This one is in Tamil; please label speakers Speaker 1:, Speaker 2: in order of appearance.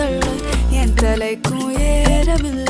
Speaker 1: தள்ள என் தலைக்கும் ஏறவில்லை